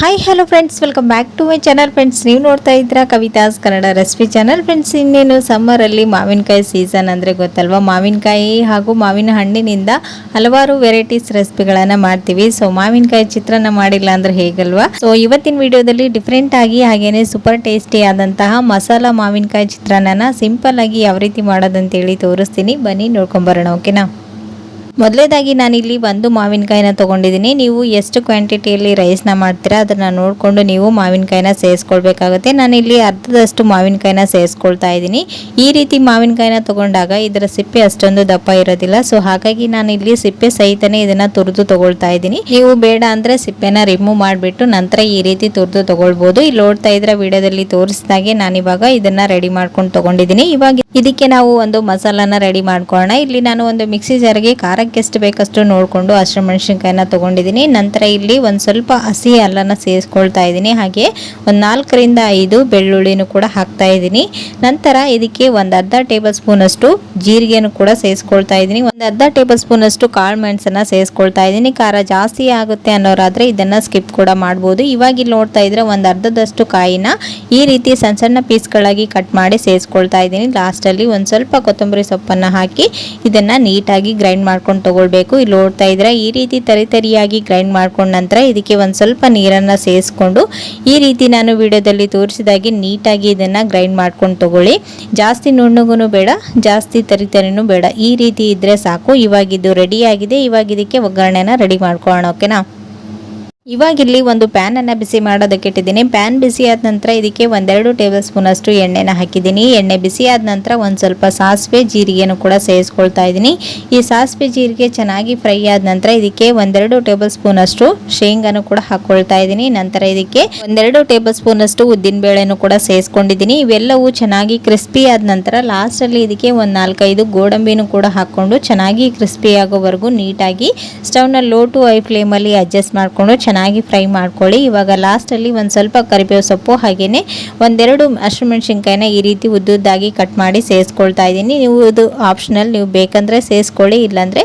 Hi hello friends welcome back to my channel friends ನೀವು ನೋಡ್ತಾ ಇದ್ದೀರಾ? Kavita's Kannada recipe channel friends ಇನ್ನೇನು ಸಮ್ಮರಲ್ಲಿ ಮಾವಿನಕಾಯಿ ಸೀಸನ್ ಅಂದರೆ ಗೊತ್ತಲ್ವಾ? ಮಾವಿನಕಾಯಿ ಹಾಗೂ ಮಾವಿನ ಹಣ್ಣಿನಿಂದ ಹಲವಾರು ವೆರೈಟೀಸ್ ರೆಸಿಪಿಗಳನ್ನು ಮಾಡ್ತೀವಿ. ಸೊ ಮಾವಿನಕಾಯಿ ಚಿತ್ರಾನ್ನ ಮಾಡಿಲ್ಲ ಅಂದ್ರೆ ಹೇಗಲ್ವಾ? ಸೊ ಇವತ್ತಿನ ವಿಡಿಯೋದಲ್ಲಿ ಡಿಫ್ರೆಂಟ್ ಆಗಿ ಹಾಗೇನೆ ಸೂಪರ್ ಟೇಸ್ಟಿ ಆದಂತಹ ಮಸಾಲ ಮಾವಿನಕಾಯಿ ಚಿತ್ರಾನ್ನ ಸಿಂಪಲ್ ಆಗಿ ಯಾವ ರೀತಿ ಮಾಡೋದಂತೇಳಿ ತೋರಿಸ್ತೀನಿ. ಬನ್ನಿ ನೋಡ್ಕೊಂಬರೋಣ ಓಕೆನಾ ಮೊದಲೇದಾಗಿ ನಾನಿಲ್ಲಿ ಒಂದು ಮಾವಿನಕಾಯಿನ ತೊಗೊಂಡಿದ್ದೀನಿ. ನೀವು ಎಷ್ಟು ಕ್ವಾಂಟಿಟಿಯಲ್ಲಿ ರೈಸ್ನ ಮಾಡ್ತೀರಾ ಅದನ್ನು ನೋಡಿಕೊಂಡು ನೀವು ಮಾವಿನಕಾಯಿನ ಸೇರಿಸ್ಕೊಳ್ಬೇಕಾಗುತ್ತೆ. ನಾನಿಲ್ಲಿ ಅರ್ಧದಷ್ಟು ಮಾವಿನಕಾಯಿನ ಸೇರಿಸ್ಕೊಳ್ತಾ ಇದ್ದೀನಿ. ಈ ರೀತಿ ಮಾವಿನಕಾಯಿನ ತೊಗೊಂಡಾಗ ಇದರ ಸಿಪ್ಪೆ ಅಷ್ಟೊಂದು ದಪ್ಪ ಇರೋದಿಲ್ಲ. ಸೊ ಹಾಗಾಗಿ ನಾನಿಲ್ಲಿ ಸಿಪ್ಪೆ ಸಹಿತನೇ ಇದನ್ನು ತುರಿದು ತೊಗೊಳ್ತಾ ಇದ್ದೀನಿ. ನೀವು ಬೇಡ ಅಂದರೆ ಸಿಪ್ಪೆನ ರಿಮೂವ್ ಮಾಡಿಬಿಟ್ಟು ನಂತರ ಈ ರೀತಿ ತುರಿದು ತೊಗೊಳ್ಬೋದು. ಇಲ್ಲಿ ನೋಡ್ತಾ ಇದ್ರೆ ವಿಡಿಯೋದಲ್ಲಿ ತೋರಿಸಿದಾಗೆ ನಾನಿವಾಗ ಇದನ್ನು ರೆಡಿ ಮಾಡ್ಕೊಂಡು ತೊಗೊಂಡಿದ್ದೀನಿ. ಇವಾಗ ಇದಕ್ಕೆ ನಾವು ಒಂದು ಮಸಾಲಾನ ರೆಡಿ ಮಾಡ್ಕೊಳ್ಳೋಣ. ಇಲ್ಲಿ ನಾನು ಒಂದು ಮಿಕ್ಸಿ ಜಾರ್ಗೆ ಖಾರಕ್ಕೆ ಎಷ್ಟು ಬೇಕಷ್ಟು ನೋಡಿಕೊಂಡು ಹಸಿರು ಮೆಣಸಿನ್ಕಾಯಿನ ತೊಗೊಂಡಿದ್ದೀನಿ. ನಂತರ ಇಲ್ಲಿ ಒಂದು ಸ್ವಲ್ಪ ಹಸಿ ಅಲ್ಲನ ಸೇರಿಸ್ಕೊಳ್ತಾ ಇದ್ದೀನಿ. ಹಾಗೆ ಒಂದು ನಾಲ್ಕರಿಂದ ಐದು ಬೆಳ್ಳುಳ್ಳಿನೂ ಕೂಡ ಹಾಕ್ತಾ ಇದ್ದೀನಿ. ನಂತರ ಇದಕ್ಕೆ ಒಂದು ಅರ್ಧ ಟೇಬಲ್ ಸ್ಪೂನಷ್ಟು ಜೀರಿಗೆನೂ ಕೂಡ ಸೇರಿಸ್ಕೊಳ್ತಾ ಇದ್ದೀನಿ. ಒಂದು ಅರ್ಧ ಟೇಬಲ್ ಸ್ಪೂನಷ್ಟು ಕಾಳು ಮೆಣಸನ್ನು ಸೇರಿಸ್ಕೊಳ್ತಾ ಇದ್ದೀನಿ. ಖಾರ ಜಾಸ್ತಿ ಆಗುತ್ತೆ ಅನ್ನೋರಾದರೆ ಇದನ್ನು ಸ್ಕಿಪ್ ಕೂಡ ಮಾಡ್ಬೋದು. ಇವಾಗ ಇಲ್ಲಿ ನೋಡ್ತಾ ಇದ್ರೆ ಒಂದು ಅರ್ಧದಷ್ಟು ಕಾಯಿನ ಈ ರೀತಿ ಸಣ್ಣ ಸಣ್ಣ ಪೀಸ್ಗಳಾಗಿ ಕಟ್ ಮಾಡಿ ಸೇರಿಸ್ಕೊಳ್ತಾ ಇದ್ದೀನಿ. ಲಾಸ್ಟಲ್ಲಿ ಒಂದು ಸ್ವಲ್ಪ ಕೊತ್ತಂಬರಿ ಸೊಪ್ಪನ್ನು ಹಾಕಿ ಇದನ್ನು ನೀಟಾಗಿ ಗ್ರೈಂಡ್ ಮಾಡ್ಕೊಂಡು ತಗೊಳ್ಬೇಕು. ಇಲ್ಲಿ ನೋಡ್ತಾ ಇದ್ರೆ ಈ ರೀತಿ ತರಿ ತರಿಯಾಗಿ ಗ್ರೈಂಡ್ ಮಾಡ್ಕೊಂಡ ನಂತರ ಇದಕ್ಕೆ ಒಂದು ಸ್ವಲ್ಪ ನೀರನ್ನು ಸೇರಿಸ್ಕೊಂಡು ಈ ರೀತಿ ನಾನು ವಿಡಿಯೋದಲ್ಲಿ ತೋರಿಸಿದಾಗೆ ನೀಟಾಗಿ ಇದನ್ನು ಗ್ರೈಂಡ್ ಮಾಡ್ಕೊಂಡು ತಗೊಳ್ಳಿ. ಜಾಸ್ತಿ ನುಣ್ಣಗೂ ಬೇಡ, ಜಾಸ್ತಿ ತರಿ ತರಿನೂ ಬೇಡ. ಈ ರೀತಿ ಇದ್ದರೆ ಸಾಕು. ಇವಾಗ ಇದು ರೆಡಿ ಆಗಿದೆ. ಇವಾಗ ಇದಕ್ಕೆ ಒಗ್ಗರಣೆನ ರೆಡಿ ಮಾಡ್ಕೊಳ್ಳೋಣ ಓಕೆನಾ ಇವಾಗ ಇಲ್ಲಿ ಒಂದು ಪ್ಯಾನ್ ಅನ್ನ ಬಿಸಿ ಮಾಡೋದಕ್ಕೆ ಇಟ್ಟಿದ್ದೀನಿ. ಪ್ಯಾನ್ ಬಿಸಿ ಆದ ನಂತರ ಇದಕ್ಕೆ ಒಂದೆರಡು ಟೇಬಲ್ ಸ್ಪೂನ್ ಅಷ್ಟು ಎಣ್ಣೆನ ಹಾಕಿದ್ದೀನಿ. ಎಣ್ಣೆ ಬಿಸಿ ಆದ ನಂತರ ಒಂದು ಸ್ವಲ್ಪ ಸಾಸಿವೆ, ಜೀರಿಗೆನೂ ಕೂಡ ಸೇರಿಸ್ಕೊಳ್ತಾ ಇದ್ದೀನಿ. ಈ ಸಾಸಿವೆ, ಜೀರಿಗೆ ಚೆನ್ನಾಗಿ ಫ್ರೈ ಆದ ನಂತರ ಇದಕ್ಕೆ ಒಂದೆರಡು ಟೇಬಲ್ ಸ್ಪೂನ್ ಅಷ್ಟು ಶೇಂಗಾನು ಕೂಡ ಹಾಕೊಳ್ತಾ ಇದ್ದೀನಿ. ನಂತರ ಇದಕ್ಕೆ ಒಂದೆರಡು ಟೇಬಲ್ ಸ್ಪೂನ್ ಅಷ್ಟು ಉದ್ದಿನ ಬೇಳೆನು ಕೂಡ ಸೇರಿಸ್ಕೊಂಡಿದ್ದೀನಿ. ಇವೆಲ್ಲವೂ ಚೆನ್ನಾಗಿ ಕ್ರಿಸ್ಪಿ ಆದ ನಂತರ ಲಾಸ್ಟ್ ಅಲ್ಲಿ ಇದಕ್ಕೆ ಒಂದ್ ನಾಲ್ಕೈದು ಗೋಡಂಬಿನೂ ಕೂಡ ಹಾಕೊಂಡು ಚೆನ್ನಾಗಿ ಕ್ರಿಸ್ಪಿ ಆಗೋವರೆಗೂ ನೀಟಾಗಿ ಸ್ಟವ್ನ ಲೋ ಟು ಐ ಫ್ಲೇಮಲ್ಲಿ ಅಡ್ಜಸ್ಟ್ ಮಾಡಿಕೊಂಡು ಚೆನ್ನಾಗಿ ಫ್ರೈ ಮಾಡ್ಕೊಳ್ಳಿ. ಇವಾಗ ಲಾಸ್ಟಲ್ಲಿ ಒಂದು ಸ್ವಲ್ಪ ಕರಿಬೇವು ಸೊಪ್ಪು ಹಾಗೆಯೇ ಒಂದೆರಡು ಹಸಿಮೆಣ್ಸಿನ್ಕಾಯಿನ ಈ ರೀತಿ ಉದ್ದುದ್ದಾಗಿ ಕಟ್ ಮಾಡಿ ಸೇರಿಸ್ಕೊಳ್ತಾ ಇದ್ದೀನಿ. ನೀವು ಇದು ಆಪ್ಷನಲ್ ನೀವು ಬೇಕಂದರೆ ಸೇರಿಸ್ಕೊಳ್ಳಿ ಇಲ್ಲಾಂದರೆ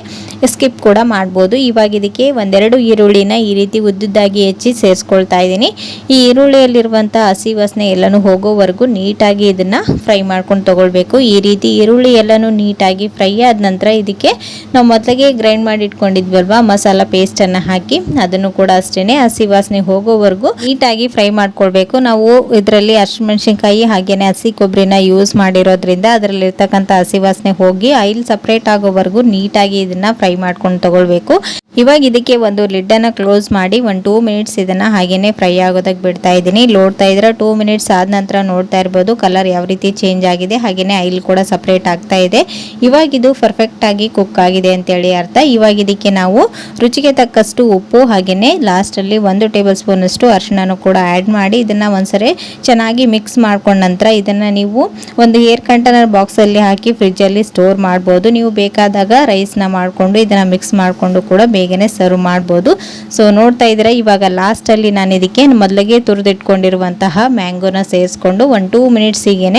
ಸ್ಕಿಪ್ ಕೂಡ ಮಾಡ್ಬೋದು. ಇವಾಗ ಇದಕ್ಕೆ ಒಂದೆರಡು ಈರುಳ್ಳಿನ ಈ ರೀತಿ ಉದ್ದುದ್ದಾಗಿ ಹೆಚ್ಚಿ ಸೇರಿಸ್ಕೊಳ್ತಾ ಇದ್ದೀನಿ. ಈ ಈರುಳ್ಳಿಯಲ್ಲಿರುವಂಥ ಹಸಿ ವಾಸನೆ ಎಲ್ಲನೂ ಹೋಗೋವರೆಗೂ ನೀಟಾಗಿ ಇದನ್ನು ಫ್ರೈ ಮಾಡ್ಕೊಂಡು ತೊಗೊಳ್ಬೇಕು. ಈ ರೀತಿ ಈರುಳ್ಳಿ ಎಲ್ಲನೂ ನೀಟಾಗಿ ಫ್ರೈ ಆದ ನಂತರ ಇದಕ್ಕೆ ನಾವು ಮೊದಲಿಗೆ ಗ್ರೈಂಡ್ ಮಾಡಿ ಇಟ್ಕೊಂಡಿದ್ವಲ್ವ, ಮಸಾಲ ಪೇಸ್ಟನ್ನು ಹಾಕಿ ಅದನ್ನು ಕೂಡ ಅಷ್ಟೇ ಹಸಿ ವಾಸನೆ ಹೋಗೋವರೆಗೂ ನೀಟಾಗಿ ಫ್ರೈ ಮಾಡ್ಕೊಳ್ಬೇಕು. ನಾವು ಇದರಲ್ಲಿ ಹಸಿಮೆಣಸಿನ್ಕಾಯಿ ಹಾಗೇನೆ ಹಸಿ ಕೊಬ್ಬರಿನ ಯೂಸ್ ಮಾಡಿರೋದ್ರಿಂದ ಅದರಲ್ಲಿ ಇರ್ತಕ್ಕಂಥ ಹಸಿ ವಾಸನೆ ಹೋಗಿ, ಆಯಿಲ್ ಸಪ್ರೇಟ್ ಆಗೋವರೆಗೂ ನೀಟಾಗಿ ಇದನ್ನ ಫ್ರೈ ಮಾಡ್ಕೊಂಡು ತಗೊಳ್ಬೇಕು. ಇವಾಗ ಇದಕ್ಕೆ ಒಂದು ಲಿಡ್ಡನ್ನು ಕ್ಲೋಸ್ ಮಾಡಿ ಒಂದು ಟೂ ಮಿನಿಟ್ಸ್ ಇದನ್ನು ಹಾಗೆಯೇ ಫ್ರೈ ಆಗೋದಕ್ಕೆ ಬಿಡ್ತಾ ಇದ್ದೀನಿ. ನೋಡ್ತಾ ಇದ್ರೆ ಟೂ ಮಿನಿಟ್ಸ್ ಆದ ನಂತರ ನೋಡ್ತಾ ಇರ್ಬೋದು ಕಲರ್ ಯಾವ ರೀತಿ ಚೇಂಜ್ ಆಗಿದೆ. ಹಾಗೆಯೇ ಆಯಿಲ್ ಕೂಡ ಸಪ್ರೇಟ್ ಆಗ್ತಾ ಇದೆ. ಇವಾಗ ಇದು ಪರ್ಫೆಕ್ಟಾಗಿ ಕುಕ್ ಆಗಿದೆ ಅಂತೇಳಿ ಅರ್ಥ. ಇವಾಗ ಇದಕ್ಕೆ ನಾವು ರುಚಿಗೆ ತಕ್ಕಷ್ಟು ಉಪ್ಪು ಹಾಗೆಯೇ ಲಾಸ್ಟಲ್ಲಿ ಒಂದು ಟೇಬಲ್ ಸ್ಪೂನ್ ಅಷ್ಟು ಅರಿಶಿಣನೂ ಕೂಡ ಆ್ಯಡ್ ಮಾಡಿ ಇದನ್ನು ಒಂದ್ಸರಿ ಚೆನ್ನಾಗಿ ಮಿಕ್ಸ್ ಮಾಡ್ಕೊಂಡ ನಂತರ ಇದನ್ನು ನೀವು ಒಂದು ಏರ್ ಕಂಟೈನರ್ ಬಾಕ್ಸಲ್ಲಿ ಹಾಕಿ ಫ್ರಿಜ್ಜಲ್ಲಿ ಸ್ಟೋರ್ ಮಾಡ್ಬೋದು. ನೀವು ಬೇಕಾದಾಗ ರೈಸ್ನ ಮಾಡಿಕೊಂಡು ಇದನ್ನು ಮಿಕ್ಸ್ ಮಾಡಿಕೊಂಡು ಕೂಡ ಬೇಗನೆ ಸರ್ವ್ ಮಾಡ್ಬೋದು. ಸೊ ನೋಡ್ತಾ ಇದ್ರೆ ಇವಾಗ ಲಾಸ್ಟಲ್ಲಿ ನಾನು ಇದಕ್ಕೆ ಮೊದಲಿಗೆ ತುರಿದಿಟ್ಕೊಂಡಿರುವಂತಹ ಮ್ಯಾಂಗೋನ ಸೇರಿಸ್ಕೊಂಡು ಒನ್ ಟೂ ಮಿನಿಟ್ಸಿಗೆ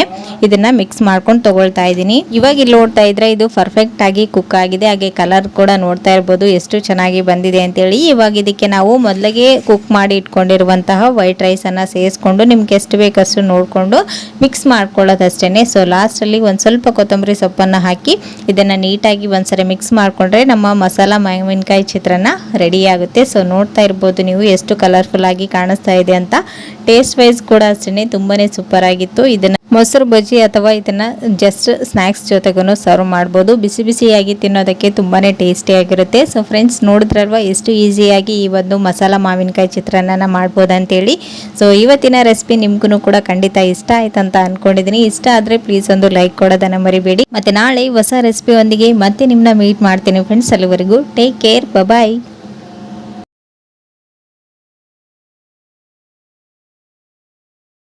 ಇದನ್ನ ಮಿಕ್ಸ್ ಮಾಡ್ಕೊಂಡು ತೊಗೊಳ್ತಾ ಇದ್ದೀನಿ. ಇವಾಗ ಇಲ್ಲಿ ನೋಡ್ತಾ ಇದ್ರೆ ಇದು ಪರ್ಫೆಕ್ಟ್ ಆಗಿ ಕುಕ್ ಆಗಿದೆ. ಹಾಗೆ ಕಲರ್ ಕೂಡ ನೋಡ್ತಾ ಇರ್ಬೋದು. ಎಷ್ಟು ಚೆನ್ನಾಗಿ ಬಂದಿದೆ ಅಂತೇಳಿ. ಇವಾಗ ಇದಕ್ಕೆ ನಾವು ಮೊದಲಿಗೆ ಕುಕ್ ಮಾಡಿ ಇಟ್ಕೊಂಡಿರುವಂತಹ ವೈಟ್ ರೈಸನ್ನು ಸೇರಿಸ್ಕೊಂಡು ನಿಮ್ಗೆ ಎಷ್ಟು ಬೇಕಷ್ಟು ನೋಡಿಕೊಂಡು ಮಿಕ್ಸ್ ಮಾಡ್ಕೊಳ್ಳೋದಷ್ಟೇ ಸೊ ಲಾಸ್ಟಲ್ಲಿ ಒಂದು ಸ್ವಲ್ಪ ಕೊತ್ತಂಬರಿ ಸೊಪ್ಪನ್ನು ಹಾಕಿ ಇದನ್ನು ನೀಟಾಗಿ ಒಂದ್ಸರಿ ಮಿಕ್ಸ್ ಮಾಡಿಕೊಂಡ್ರೆ ನಮ್ಮ ಮಸಾಲ ಮಾವಿನಕಾಯಿ ಚಿತ್ರಾನ್ನ ರೆಡಿ ಆಗುತ್ತೆ. ಸೊ ನೋಡ್ತಾ ಇರ್ಬೋದು ನೀವು ಎಷ್ಟು ಕಲರ್ಫುಲ್ ಆಗಿ ಕಾಣಿಸ್ತಾ ಇದೆ ಅಂತ. ಟೇಸ್ಟ್ ವೈಸ್ ಕೂಡ ಅಷ್ಟೇ ತುಂಬಾ ಸೂಪರ್ ಆಗಿತ್ತು. ಇದನ್ನು ಮೊಸರು ಬಜ್ಜಿ ಅಥವಾ ಇದನ್ನ ಜಸ್ಟ್ ಸ್ನ್ಯಾಕ್ಸ್ ಜೊತೆಗೂ ಸರ್ವ್ ಮಾಡ್ಬೋದು. ಬಿಸಿ ಬಿಸಿಯಾಗಿ ತಿನ್ನೋದಕ್ಕೆ ತುಂಬಾ ಟೇಸ್ಟಿಯಾಗಿರುತ್ತೆ ಸೊ ಫ್ರೆಂಡ್ಸ್ ನೋಡಿದ್ರಲ್ವ? ಎಷ್ಟು ಈಸಿಯಾಗಿ ಈ ಒಂದು ಮಸಾಲ ಮಾವಿನಕಾಯಿ ಚಿತ್ರಾನ್ನ ಮಾಡ್ಬೋದು ಅಂತೇಳಿ ಸೊ ಇವತ್ತಿನ ರೆಸಿಪಿ ನಿಮ್ಗೂ ಕೂಡ ಖಂಡಿತ ಇಷ್ಟ ಆಯ್ತು ಅಂತ ಅನ್ಕೊಂಡಿದ್ದೀನಿ ಇಷ್ಟ ಆದರೆ ಪ್ಲೀಸ್ ಒಂದು ಲೈಕ್ ಕೊಡೋದನ್ನ ಮರಿಬೇಡಿ. ಮತ್ತೆ ನಾಳೆ ಹೊಸ ರೆಸಿಪಿಯೊಂದಿಗೆ ಮತ್ತೆ ನಿಮ್ಮನ್ನ ಮೀಟ್ ಮಾಡ್ತೀನಿ ಫ್ರೆಂಡ್ಸ್ ಅಲ್ಲಿವರೆಗೂ ಟೇಕ್ ಕೇರ್ ಬಾಯ್